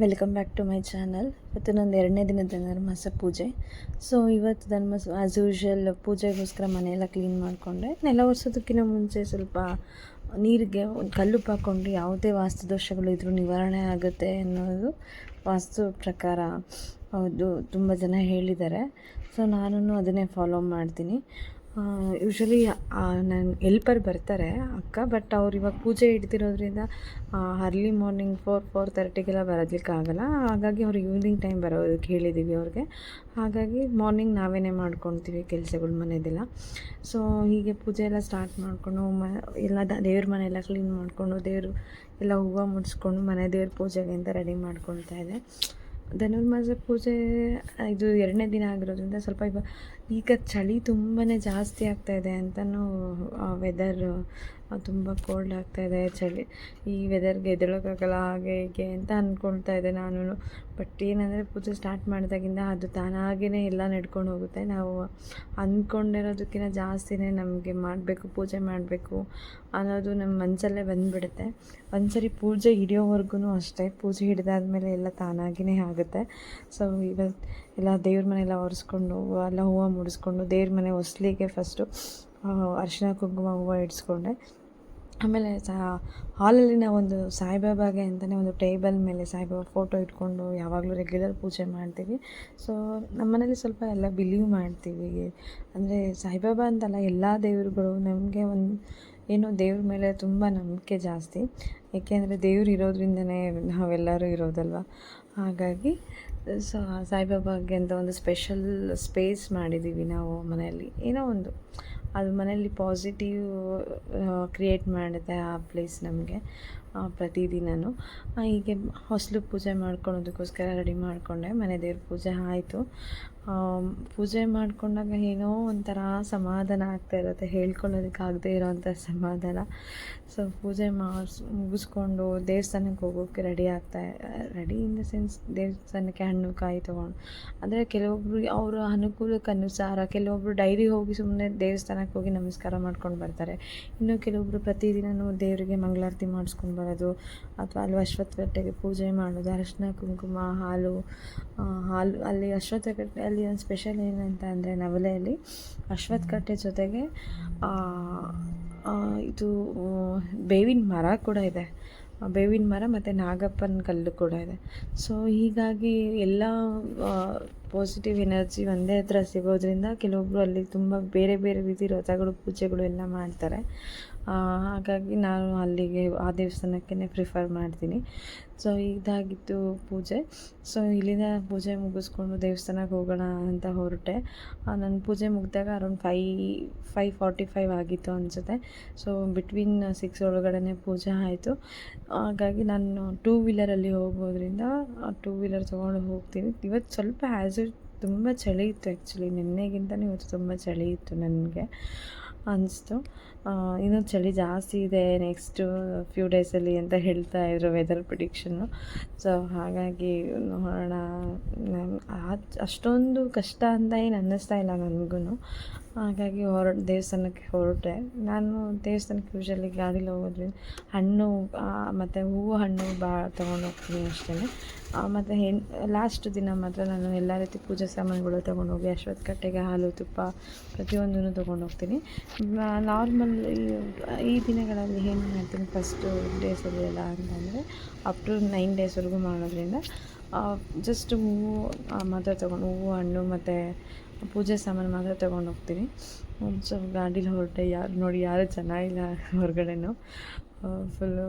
Welcome back to my channel ಇವತ್ತು ನಂದು ಎರಡನೇ ದಿನದ ಧನುರ್ಮಾಸ ಪೂಜೆ. ಸೊ ಇವತ್ತು ಧನುರ್ಮಾಸ ಆ್ಯಸ್ ಯೂಶ್ವಲ್ ಪೂಜೆಗೋಸ್ಕರ ಮನೆಯೆಲ್ಲ ಕ್ಲೀನ್ ಮಾಡಿಕೊಂಡೆ. ನೆಲ ಒರೆಸೋದಕ್ಕಿಂತ ಮುಂಚೆ ಸ್ವಲ್ಪ ನೀರಿಗೆ ಒಂದು ಕಲ್ಲುಪ್ಪು ಹಾಕ್ಕೊಂಡು ಯಾವುದೇ ವಾಸ್ತು ದೋಷಗಳು ಇದ್ರೂ ನಿವಾರಣೆ ಆಗುತ್ತೆ ಅನ್ನೋದು ವಾಸ್ತು ಪ್ರಕಾರ ಹೌದು ತುಂಬ ಜನ ಹೇಳಿದ್ದಾರೆ. ಸೊ ನಾನು ಅದನ್ನೇ ಫಾಲೋ ಮಾಡ್ತೀನಿ. ಯೂಶ್ವಲಿ ನನ್ನ ಎಲ್ಪರ್ ಬರ್ತಾರೆ, ಅಕ್ಕ ಬಟ್ ಅವ್ರು ಇವಾಗ ಪೂಜೆ ಇಡ್ತಿರೋದ್ರಿಂದ ಅರ್ಲಿ ಮಾರ್ನಿಂಗ್ ಫೋರ್ ಫೋರ್ ತರ್ಟಿಗೆಲ್ಲ ಬರೋದಕ್ಕೆ ಆಗಲ್ಲ. ಹಾಗಾಗಿ ಅವ್ರು ಈವ್ನಿಂಗ್ ಟೈಮ್ ಬರೋದಕ್ಕೆ ಹೇಳಿದ್ದೀವಿ ಅವ್ರಿಗೆ. ಹಾಗಾಗಿ ಮಾರ್ನಿಂಗ್ ನಾವೇ ಮಾಡ್ಕೊತೀವಿ ಕೆಲಸಗಳು ಮನೆಯದೆಲ್ಲ ಸೊ ಹೀಗೆ ಪೂಜೆ ಎಲ್ಲ ಸ್ಟಾರ್ಟ್ ಮಾಡಿಕೊಂಡು, ಮ, ಎಲ್ಲ ದೇವ್ರ ಮನೆಯೆಲ್ಲ ಕ್ಲೀನ್ ಮಾಡಿಕೊಂಡು, ದೇವರು ಎಲ್ಲ ಹೂವು ಮುಡಿಸ್ಕೊಂಡು ಮನೆ ದೇವ್ರ ಪೂಜೆಗೆ ಅಂತ ರೆಡಿ ಮಾಡ್ಕೊಳ್ತಾ ಇದೆ ಧನುರ್ಮಾಸ ಪೂಜೆ ಇದು ಎರಡನೇ ದಿನ ಆಗಿರೋದ್ರಿಂದ ಸ್ವಲ್ಪ ಇವಾಗ ಈಗ ಚಳಿ ತುಂಬಾ ಜಾಸ್ತಿ ಆಗ್ತಾಯಿದೆ ಅಂತಲೂ ವೆದರ್ ತುಂಬ ಕೋಲ್ಡ್ ಆಗ್ತಾಯಿದೆ ಚಳಿ. ಈ ವೆದರ್ಗೆ ಎದ್ದೇಳೋಕ್ಕಾಗಲ್ಲ ಹಾಗೆ ಹೀಗೆ ಅಂತ ಅಂದ್ಕೊಳ್ತಾ ಇದ್ದೆ ನಾನು. ಬಟ್ ಏನಂದರೆ ಪೂಜೆ ಸ್ಟಾರ್ಟ್ ಮಾಡಿದಾಗಿಂದ ಅದು ತಾನಾಗಿಯೇ ಎಲ್ಲ ನಡ್ಕೊಂಡು ಹೋಗುತ್ತೆ. ನಾವು ಅಂದ್ಕೊಂಡಿರೋದಕ್ಕಿಂತ ಜಾಸ್ತಿನೇ ನಮಗೆ ಮಾಡಬೇಕು, ಪೂಜೆ ಮಾಡಬೇಕು ಅನ್ನೋದು ನಮ್ಮ ಮನಸ್ಸಲ್ಲೇ ಬಂದುಬಿಡುತ್ತೆ. ಒಂದು ಸರಿ ಪೂಜೆ ಹಿಡಿಯೋವರೆಗೂ ಅಷ್ಟೇ. ಪೂಜೆ ಹಿಡಿದಾದ್ಮೇಲೆ ಎಲ್ಲ ತಾನಾಗಿಯೇ ಆಗುತ್ತೆ. ಸೊ ಇವತ್ತು ಎಲ್ಲ ದೇವ್ರ ಮನೆಯೆಲ್ಲ ಒರೆಸ್ಕೊಂಡು ಎಲ್ಲ ಹೂವು ಮುಡಿಸ್ಕೊಂಡು ದೇವ್ರ ಮನೆ ಹೊಸ್ಲಿಗೆ ಫಸ್ಟು ಅರಿಶಿನ ಕುಂಕುಮ, ಹೂವು ಇಡಿಸ್ಕೊಂಡೆ. ಆಮೇಲೆ ಸಹ ಹಾಲಲ್ಲಿ ನಾವೊಂದು ಸಾಯಿಬಾಬಾಗೆ ಅಂತಲೇ ಒಂದು ಟೇಬಲ್ ಮೇಲೆ ಸಾಯಿಬಾಬಾ ಫೋಟೋ ಇಟ್ಕೊಂಡು ಯಾವಾಗಲೂ ರೆಗ್ಯುಲರ್ ಪೂಜೆ ಮಾಡ್ತೀವಿ. ಸೊ ನಮ್ಮ ಮನೇಲಿ ಸ್ವಲ್ಪ ಎಲ್ಲ ಬಿಲೀವ್ ಮಾಡ್ತೀವಿ. ಅಂದರೆ ಸಾಯಿಬಾಬಾ ಅಂತಲ್ಲ ಎಲ್ಲ ದೇವರುಗಳು ನಮಗೆ ಒಂದು, ಏನೋ ದೇವ್ರ ಮೇಲೆ ತುಂಬ ನಂಬಿಕೆ ಜಾಸ್ತಿ. ಏಕೆಂದರೆ ದೇವ್ರು ಇರೋದ್ರಿಂದನೇ ನಾವೆಲ್ಲರೂ ಇರೋದಲ್ವ? ಹಾಗಾಗಿ ಸೊ ಸಾಯಿಬಾಬಾಗೆ ಅಂತ ಒಂದು ಸ್ಪೆಷಲ್ ಸ್ಪೇಸ್ ಮಾಡಿದ್ದೀವಿ ನಾವು ಮನೆಯಲ್ಲಿ. ಏನೋ ಒಂದು ಅದು ಮನೆಯಲ್ಲಿ ಪಾಸಿಟಿವ್ ಕ್ರಿಯೇಟ್ ಮಾಡುತ್ತೆ ಆ ಪ್ಲೇಸ್ ನಮಗೆ ಪ್ರತಿದಿನವೂ ಹೀಗೆ ಹೊಸಲು ಪೂಜೆ ಮಾಡ್ಕೊಳೋದಕ್ಕೋಸ್ಕರ ರೆಡಿ ಮಾಡಿಕೊಂಡೆ. ಮನೆ ದೇವ್ರ ಪೂಜೆ ಆಯಿತು. ಪೂಜೆ ಮಾಡಿಕೊಂಡಾಗ ಏನೋ ಒಂಥರ ಸಮಾಧಾನ ಆಗ್ತಾ ಇರುತ್ತೆ ಹೇಳ್ಕೊಳ್ಳೋದಕ್ಕಾಗದೇ ಇರೋವಂಥ ಸಮಾಧಾನ. ಸೊ ಪೂಜೆ ಮಾಡಿಸ್, ಮುಗಿಸ್ಕೊಂಡು ದೇವಸ್ಥಾನಕ್ಕೆ ಹೋಗೋಕ್ಕೆ ರೆಡಿ ಆಗ್ತಾ ರೆಡಿ ಇನ್ ದ ಸೆನ್ಸ್ ದೇವಸ್ಥಾನಕ್ಕೆ ಹಣ್ಣು, ಕಾಯಿ ತೊಗೊಂಡು. ಅಂದರೆ ಕೆಲವೊಬ್ಬರು ಅವರ ಅನುಕೂಲಕ್ಕೆ ಅನುಸಾರ ಕೆಲವೊಬ್ಬರು ಡೈರಿ ಹೋಗಿ ಸುಮ್ಮನೆ ದೇವಸ್ಥಾನಕ್ಕೆ ಹೋಗಿ ನಮಸ್ಕಾರ ಮಾಡ್ಕೊಂಡು ಬರ್ತಾರೆ. ಇನ್ನು ಕೆಲವೊಬ್ಬರು ಪ್ರತಿದಿನವೂ ದೇವರಿಗೆ ಮಂಗಳಾರತಿ ಮಾಡಿಸ್ಕೊಂಡು ಬರೋದು, ಅಥವಾ ಅಲ್ಲಿ ಅಶ್ವತ್ಥಗಟ್ಟೆಗೆ ಪೂಜೆ ಮಾಡೋದು, ಅರಶಿನ, ಕುಂಕುಮ, ಹಾಲು ಹಾಲು, ಅಲ್ಲಿ ಅಶ್ವತ್ಥಕಟ್ಟೆ ಅಲ್ಲಿ ಒಂದು ಸ್ಪೆಷಲ್ ಏನಂತ ಅಂದರೆ ನವಲೆಯಲ್ಲಿ ಅಶ್ವತ್ಥಕಟ್ಟೆ ಜೊತೆಗೆ ಇದು ಬೇವಿನ ಮರ ಕೂಡ ಇದೆ. ಬೇವಿನ ಮರ ಮತ್ತು ನಾಗಪ್ಪನ ಕಲ್ಲು ಕೂಡ ಇದೆ. ಸೊ ಹೀಗಾಗಿ ಎಲ್ಲ ಪಾಸಿಟಿವ್ ಎನರ್ಜಿ ಒಂದೇ ಹತ್ರ ಸಿಗೋದ್ರಿಂದ ಕೆಲವೊಬ್ಬರು ಅಲ್ಲಿ ತುಂಬ ಬೇರೆ ಬೇರೆ ರೀತಿ ವ್ರತಗಳು ಪೂಜೆಗಳು ಎಲ್ಲ ಮಾಡ್ತಾರೆ. ಹಾಗಾಗಿ ನಾನು ಅಲ್ಲಿಗೆ ಆ ದೇವಸ್ಥಾನಕ್ಕೇ ಪ್ರಿಫರ್ ಮಾಡ್ತೀನಿ. ಸೊ ಇದಾಗಿತ್ತು ಪೂಜೆ. ಸೊ ಇಲ್ಲಿಂದ ಪೂಜೆ ಮುಗಿಸ್ಕೊಂಡು ದೇವಸ್ಥಾನಕ್ಕೆ ಹೋಗೋಣ ಅಂತ ಹೊರಟೆ. ನನ್ನ ಪೂಜೆ ಮುಗಿದಾಗ around five five forty five ಆಗಿತ್ತು ಅನಿಸುತ್ತೆ. ಸೊ ಬಿಟ್ವೀನ್ ಸಿಕ್ಸ್ ಒಳಗಡೆ ಪೂಜೆ ಆಯಿತು. ಹಾಗಾಗಿ ನಾನು ಟೂ ವೀಲರಲ್ಲಿ ಹೋಗೋದ್ರಿಂದ ಟೂ ವೀಲರ್ ತೊಗೊಂಡು ಹೋಗ್ತೀನಿ. ಇವತ್ತು ಸ್ವಲ್ಪ ಆ್ಯಸ್ ತುಂಬ ಚಳಿ ಇತ್ತು ಆ್ಯಕ್ಚುಲಿ. ನಿನ್ನೆಗಿಂತ ಇವತ್ತು ತುಂಬ ಚಳಿ ಇತ್ತು ನನಗೆ ಅನಿಸ್ತು. ಇನ್ನೂ ಚಳಿ ಜಾಸ್ತಿ ಇದೆ ನೆಕ್ಸ್ಟು ಫ್ಯೂ ಡೇಸಲ್ಲಿ ಅಂತ ಹೇಳ್ತಾ ಇದ್ರು ವೆದರ್ ಪ್ರಿಡಿಕ್ಷನ್ನು. ಸೊ, ಹಾಗಾಗಿ ನೋಡೋಣ. ಅಷ್ಟೊಂದು ಕಷ್ಟ ಅಂತ ಏನು ಅನ್ನಿಸ್ತಾ ಇಲ್ಲ ನನಗೂ ಹಾಗಾಗಿ ಹೊರ, ದೇವಸ್ಥಾನಕ್ಕೆ ಹೊರಟೆ ನಾನು ದೇವಸ್ಥಾನಕ್ಕೆ ಯೂಶಲಿ ಗಾಡೀಲಿ ಹೋಗೋದ್ರಿಂದ ಹಣ್ಣು ಮತ್ತು ಹೂವು ಹಣ್ಣು ಭಾಳ ತೊಗೊಂಡು ಹೋಗ್ತೀನಿ ಅಷ್ಟೇ ಮತ್ತು ಹೆಣ್ ಲಾಸ್ಟ್ ದಿನ ಮಾತ್ರ ನಾನು ಎಲ್ಲ ರೀತಿ ಪೂಜಾ ಸಾಮಾನುಗಳು ತೊಗೊಂಡೋಗಿ ಅಶ್ವತ್ಥ ಕಟ್ಟೆಗೆ ಹಾಲು, ತುಪ್ಪ ಪ್ರತಿಯೊಂದನ್ನು ತೊಗೊಂಡೋಗ್ತೀನಿ ನಾರ್ಮಲ್ ಈ ದಿನಗಳಲ್ಲಿ ಏನು ಮಾಡ್ತೀನಿ ಫಸ್ಟು ಡೇಸಲ್ಲಿ ಎಲ್ಲ ಅಂತಂದರೆ ಅಪ್ ಟು ನೈನ್ ಡೇಸ್ವರೆಗೂ ಮಾಡೋದ್ರಿಂದ ಜಸ್ಟ್ ಹೂವು ಮಾತ್ರ ತೊಗೊಂಡು, ಹೂವು ಹಣ್ಣು ಮತ್ತು ಪೂಜೆ ಸಾಮಾನು ಮಾತ್ರ ತೊಗೊಂಡು ಹೋಗ್ತೀನಿ ಸೊ ಗಾಡೀಲಿ ಹೊರಟೆ ಯಾರು ನೋಡಿ ಯಾರೂ ಚೆನ್ನಾಗಿಲ್ಲ ಹೊರಗಡೆನೂ. ಫುಲ್ಲು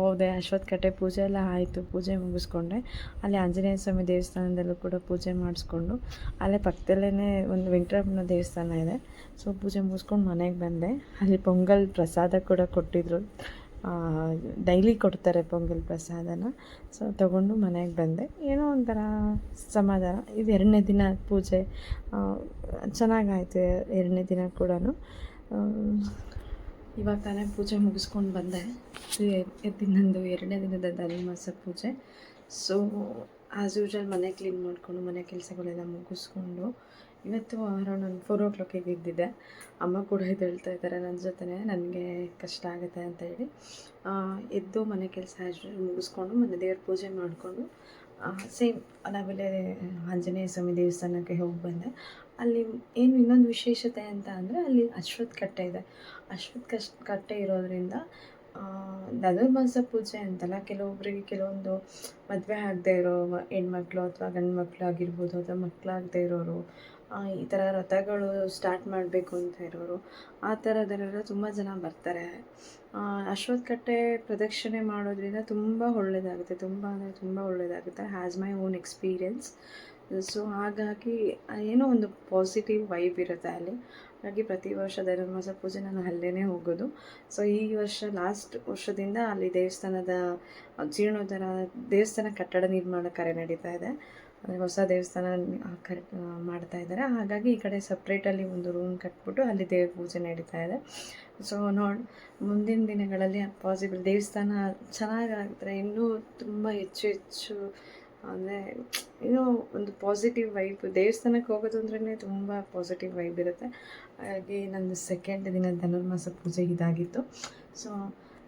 ಹೋದೆ ಅಶ್ವತ್ಥ ಕಟ್ಟೆ ಪೂಜೆ ಎಲ್ಲ ಆಯಿತು, ಪೂಜೆ ಮುಗಿಸ್ಕೊಂಡೆ. ಅಲ್ಲಿ ಆಂಜನೇಯ ಸ್ವಾಮಿ ದೇವಸ್ಥಾನದಲ್ಲೂ ಕೂಡ ಪೂಜೆ ಮಾಡಿಸ್ಕೊಂಡು, ಅಲ್ಲೇ ಪಕ್ಕದಲ್ಲೇ ಒಂದು ವೆಂಕಟರಮಣ ದೇವಸ್ಥಾನ ಇದೆ. ಸೊ ಪೂಜೆ ಮುಗಿಸ್ಕೊಂಡು ಮನೆಗೆ ಬಂದೆ. ಅಲ್ಲಿ ಪೊಂಗಲ್ ಪ್ರಸಾದ ಕೂಡ ಕೊಟ್ಟಿದ್ದರು ಡೈಲಿ ಕೊಡ್ತಾರೆ ಪೊಂಗಲ್ ಪ್ರಸಾದನ. ಸೊ ತಗೊಂಡು ಮನೆಗೆ ಬಂದೆ. ಏನೋ ಒಂಥರ ಸಮಾಧಾನ. ಇದು ಎರಡನೇ ದಿನ ಪೂಜೆ. ಚೆನ್ನಾಗಾಯಿತು ಎರಡನೇ ದಿನ ಕೂಡ ಇವಾಗ ತಾನೇ ಪೂಜೆ ಮುಗಿಸ್ಕೊಂಡು ಬಂದೆ. ನಂದು ಎರಡನೇ ದಿನದ ಧನುರ್ಮಾಸ ಪೂಜೆ. ಸೊ ಆಸ್ ಯೂಶ್ವಲ್ ಮನೆ ಕ್ಲೀನ್ ಮಾಡಿಕೊಂಡು ಮನೆ ಕೆಲಸಗಳೆಲ್ಲ ಮುಗಿಸ್ಕೊಂಡು ಇವತ್ತು ಅರೌಂಡ್ ಒಂದು ಫೋರ್ ಓ ಕ್ಲಾಕಿಗೆ ಇದ್ದಿದ್ದೆ ಅಮ್ಮ ಕೂಡ ಎದ್ದೇಳ್ತಾ ಇದ್ದಾರೆ ನನ್ನ ಜೊತೆನೇ, ನನಗೆ ಕಷ್ಟ ಆಗುತ್ತೆ ಅಂತ ಹೇಳಿ. ಎದ್ದು ಮನೆ ಕೆಲಸ ಮುಗಿಸ್ಕೊಂಡು ಮನೆ ದೇವ್ರ ಪೂಜೆ ಮಾಡಿಕೊಂಡು ಸೇಮ್ ನಾವೆಲ್ಲೇ ಆಂಜನೇಯ ಸ್ವಾಮಿ ದೇವಸ್ಥಾನಕ್ಕೆ ಹೋಗಿ ಬಂದೆ. ಅಲ್ಲಿ ಏನು ಇನ್ನೊಂದು ವಿಶೇಷತೆ ಅಂತ ಅಂದರೆ ಅಲ್ಲಿ ಅಶ್ವತ್ಥ ಕಟ್ಟೆ ಇದೆ. ಅಶ್ವತ್ಥ ಕಶ್, ಕಟ್ಟೆ ಇರೋದ್ರಿಂದ ಧನುರ್ಮಾಸ ಪೂಜೆ ಅಂತಲ್ಲ ಕೆಲವೊಬ್ಬರಿಗೆ ಕೆಲವೊಂದು ಮದುವೆ ಆಗದೆ ಇರೋ ಹೆಣ್ಮಕ್ಳು ಅಥವಾ ಗಂಡು ಮಕ್ಕಳು ಆಗಿರ್ಬೋದು ಅಥವಾ ಮಕ್ಕಳಾಗದೇ ಇರೋರು ಈ ಥರ ರಥಗಳು ಸ್ಟಾರ್ಟ್ ಮಾಡಬೇಕು ಅಂತ ಇರೋರು, ಆ ಥರದಲ್ಲೆಲ್ಲ ತುಂಬ ಜನ ಬರ್ತಾರೆ. ಅಶ್ವತ್ಥಕಟ್ಟೆ ಪ್ರದಕ್ಷಿಣೆ ಮಾಡೋದ್ರಿಂದ ತುಂಬ ಒಳ್ಳೆಯದಾಗುತ್ತೆ ತುಂಬ ಅಂದರೆ ತುಂಬ ಒಳ್ಳೆಯದಾಗುತ್ತೆ has my own experience so ಹಾಗಾಗಿ ಏನೋ ಒಂದು ಪಾಸಿಟಿವ್ ವೈಬ್ ಇರುತ್ತೆ ಅಲ್ಲಿ. ಹಾಗಾಗಿ ಪ್ರತಿ ವರ್ಷ ಧನುರ್ಮಾಸ ಪೂಜೆ ನಾನು ಅಲ್ಲೇ ಹೋಗೋದು. ಸೊ ಈ ವರ್ಷ ಲಾಸ್ಟ್ ವರ್ಷದಿಂದ ಅಲ್ಲಿ ದೇವಸ್ಥಾನದ ಜೀರ್ಣೋದ್ಧಾರ, ದೇವಸ್ಥಾನ ಕಟ್ಟಡ ನಿರ್ಮಾಣ ಕಾರ್ಯ ನಡೀತಾ ಇದೆ. ಹೊಸ ದೇವಸ್ಥಾನ ಕಟ್ ಮಾಡ್ತಾ ಇದ್ದಾರೆ. ಹಾಗಾಗಿ ಈ ಕಡೆ ಸಪ್ರೇಟಲ್ಲಿ ಒಂದು ರೂಮ್ ಕಟ್ಬಿಟ್ಟು ಅಲ್ಲಿ ದೇವ್ರ ಪೂಜೆ ನಡೀತಾ ಇದೆ. ಸೊ ನೋಡಿ, ಮುಂದಿನ ದಿನಗಳಲ್ಲಿ ಪಾಸಿಬಲ್ ದೇವಸ್ಥಾನ ಚೆನ್ನಾಗಾಗಿದ್ರೆ ಇನ್ನೂ ತುಂಬ ಹೆಚ್ಚು ಹೆಚ್ಚು, ಅಂದರೆ ಇನ್ನೂ ಒಂದು ಪಾಸಿಟಿವ್ ವೈಬ್ ದೇವಸ್ಥಾನಕ್ಕೆ ಹೋಗೋದು ಅಂದ್ರೆ ತುಂಬ ಪಾಸಿಟಿವ್ ವೈಬ್ ಇರುತ್ತೆ. ಹಾಗಾಗಿ ನಂದು ಸೆಕೆಂಡ್ ದಿನ ಧನುರ್ಮಾಸ ಪೂಜೆ ಇದಾಗಿತ್ತು. ಸೊ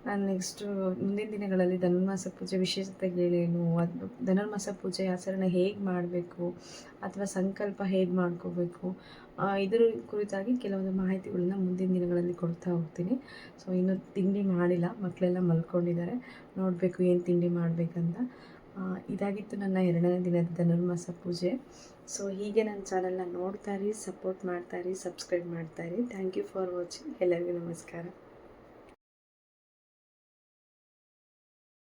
ನಾನು ನೆಕ್ಸ್ಟು ಮುಂದಿನ ದಿನಗಳಲ್ಲಿ ಧನುರ್ಮಾಸ ಪೂಜೆ ವಿಶೇಷತೆಗಳೇನು ಅದು ಧನುರ್ಮಾಸ ಪೂಜೆ ಆಚರಣೆ ಹೇಗೆ ಮಾಡಬೇಕು, ಅಥವಾ ಸಂಕಲ್ಪ ಹೇಗೆ ಮಾಡ್ಕೋಬೇಕು ಇದರ ಕುರಿತಾಗಿ ಕೆಲವೊಂದು ಮಾಹಿತಿಗಳನ್ನ ಮುಂದಿನ ದಿನಗಳಲ್ಲಿ ಕೊಡ್ತಾ ಹೋಗ್ತೀನಿ. ಸೊ ಇನ್ನೂ ತಿಂಡಿ ಮಾಡಿಲ್ಲ ಮಕ್ಕಳೆಲ್ಲ ಮಲ್ಕೊಂಡಿದ್ದಾರೆ, ನೋಡಬೇಕು ಏನು ತಿಂಡಿ ಮಾಡಬೇಕಂತ. ಇದಾಗಿತ್ತು ನನ್ನ ಎರಡನೇ ದಿನದ ಧನುರ್ಮಾಸ ಪೂಜೆ. ಸೊ ಹೀಗೆ ನನ್ನ ಚಾನಲ್ನ ನೋಡ್ತಾ ಇರಿ ಸಪೋರ್ಟ್ ಮಾಡ್ತಾ ಇರಿ ಸಬ್ಸ್ಕ್ರೈಬ್ ಮಾಡ್ತಾ ಇರಿ. ಥ್ಯಾಂಕ್ ಯು ಫಾರ್ ವಾಚಿಂಗ್ ಎಲ್ಲರಿಗೂ ನಮಸ್ಕಾರ.